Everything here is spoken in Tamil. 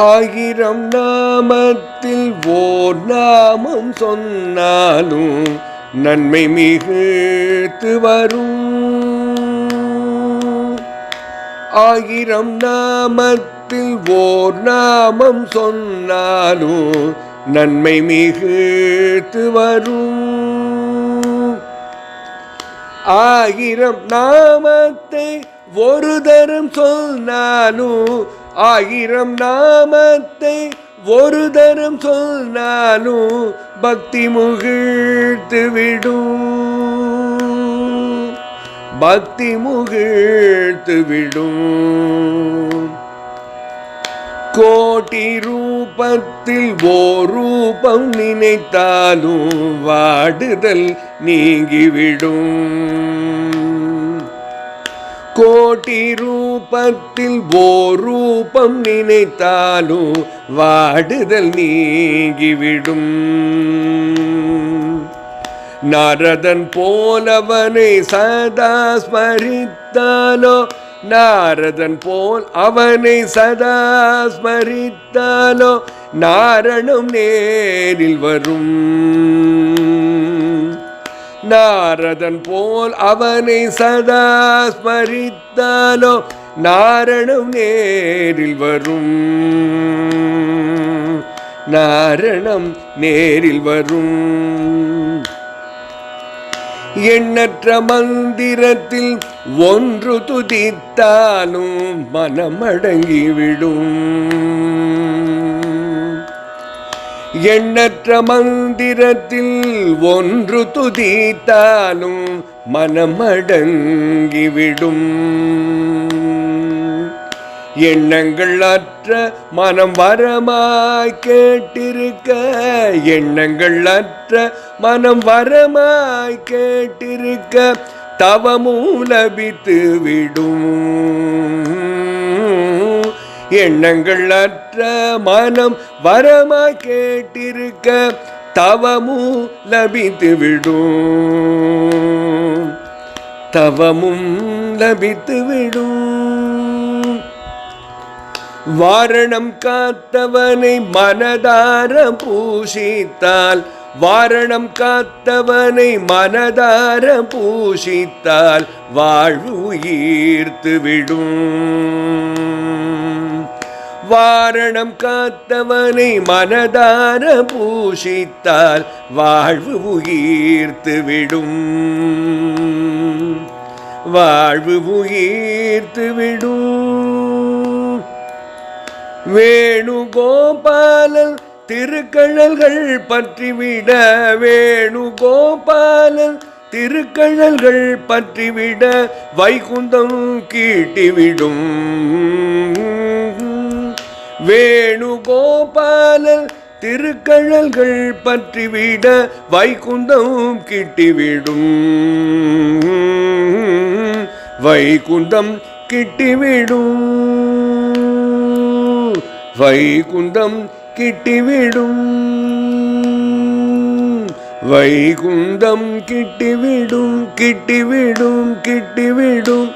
ஆயிரம் நாமத்தில் ஓர் நாமம் சொன்னாலும் நன்மை மிகுத்து வரும். ஆயிரம் நாமத்தில் ஓர் நாமம் சொன்னாலும் நன்மை மிகுத்து வரும். ஆயிரம் நாமத்தை ஒரு தரம் சொன்னாலும் ஆயிரம் நாமத்தை ஒரு தரம் சொன்னாலும் பக்தி முகிழ்த்து விடும். பக்தி முகிழ்த்து விடும். கோட்டி ரூபத்தில் ஓ ரூபம் நினைத்தாலும் வாடுதல் நீங்கிவிடும். கோட்டி ரூபத்தில் ஓர் ரூபம் நினைத்தாலும் வாடுதல் நீங்கிவிடும். நாரதன் போலவனை சதா ஸ்மரித்தாலோ நாரதன் போல் அவனை சதா ஸ்மரித்தாலோ நாரணம் நேரில் வரும். நாரதன் போல் அவனை சதா ஸ்மரித்தாலோ நாரணம் நேரில் வரும். நாரணம் நேரில் வரும். எண்ணற்ற மந்திரத்தில் ஒன்று துதித்தாலும் மனமடங்கிவிடும். எண்ணற்ற மந்திரத்தில் ஒன்று துதித்தாலும் மனமடங்கிவிடும். எண்ணங்கள் அற்ற மனம் வரமாய் கேட்டிருக்க எண்ணங்கள் அற்ற மனம் வரமாய் கேட்டிருக்க தவமூலபித்து விடும் எண்ணங்கள் அற்ற மனம் வரமாய் கேட்டிருக்க தவமும் லபித்து விடும். தவமும் லபித்து விடும். வாரணம் காத்தவனை மனதார பூஷித்தால் வாரணம் காத்தவனை மனதார பூஷித்தால் வாழ்வு உயிர்த்து விடும். வாரணம் காத்தவனை மனதார பூஷித்தால் வாழ்வு உயிர்த்து விடும். வாழ்வு உயிர்த்து விடும். வேணுகோபாலன் திருக்கழல்கள் பற்றிவிட வேணுகோபாலன் திருக்கழல்கள் பற்றிவிட வைகுந்தம் கீட்டிவிடும். வேணுகோபாலன் திருக்கழல்கள் பற்றிவிட வைகுந்தம் கிட்டிவிடும். வைகுந்தம் கிட்டிவிடும். வைகுந்தம் கிட்டிவிடும். வைகுந்தம் கிட்டிவிடும் கிட்டிவிடும் கிட்டிவிடும்.